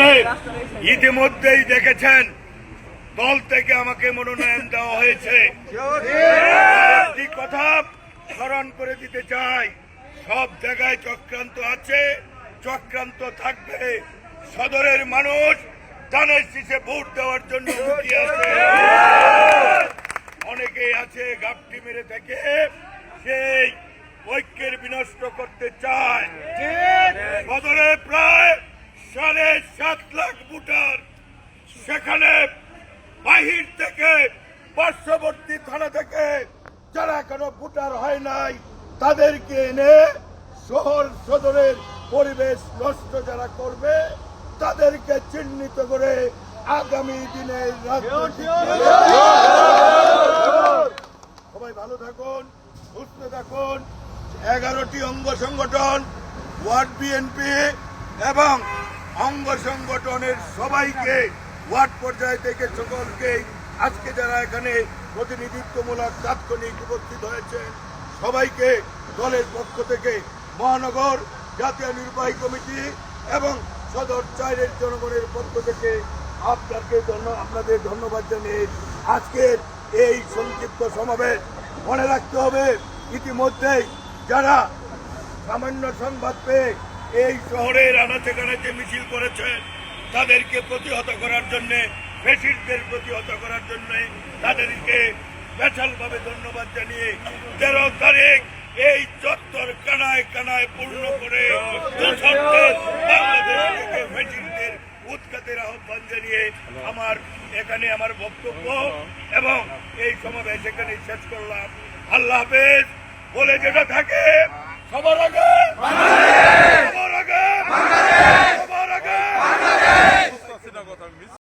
নির্বাচনে ইতিমধ্যেই দেখেছেন, দল থেকে আমাকে মনোনয়ন দেওয়া হয়েছে। কথা স্মরণ করে দিতে চাই, সব জায়গায় চক্রান্ত আছে, চক্রান্ত থাকবে। সদরের মানুষ ধানের শীষে ভোট দেওয়ার জন্য অনেকেই আছে গাপটি মেরে থেকে সেই ঐক্যের বিনষ্ট করতে চায়। সদরে প্রায় সাড়ে সাত লাখ ভোটার সেখানে বাহির থেকে, পার্শ্ববর্তী থানা থেকে যারা এখনও ভোটার হয় নাই, তাদেরকে এনে শহর সদরের পরিবেশ নষ্ট যারা করবে, তাদেরকে চিহ্নিত করে আগামী দিনে রাজনৈতিক সবাই ভালো থাকুন, সুস্থ থাকুন। এগারোটি অঙ্গ সংগঠন, ওয়ার্ড বিএনপি এবং অঙ্গ সংগঠনের সবাইকে ওয়ার্ড পর্যায় থেকে সকলকে আজকে যারা এখানে প্রতিনিধিত্বমূলক তাৎক্ষণিক উপস্থিত হয়েছেন, সবাইকে দলের পক্ষ থেকে মহানগর জাতীয় নির্বাহী কমিটি এবং সদর চাইরের জনগণের পক্ষ থেকে আপনাকে ধন্য, আপনাদের ধন্যবাদ জানিয়ে আজকের এই সংক্ষিপ্ত সমাবেশ মনে রাখতে হবে। ইতিমধ্যেই যারা সামান্য সংবাদ পেয়ে এই শহরের আনাচে কানাচে মিছিল করেছেন তাদেরকে প্রতিহত করার জন্য ফেসিস্টদের প্রতিহত করার জন্য তাদেরকে স্পেশালভাবে ধন্যবাদ জানিয়ে তেরো তারিখ এই চত্বর কানায় কানায় পূর্ণ করে বাংলাদেশ উৎখাতের আহ্বান জানিয়ে আমার এখানে আমার বক্তব্য এবং এই সমাবেশ এখানে শেষ করলাম। আল্লাহ হাফেজ, বলে যেটা থাকে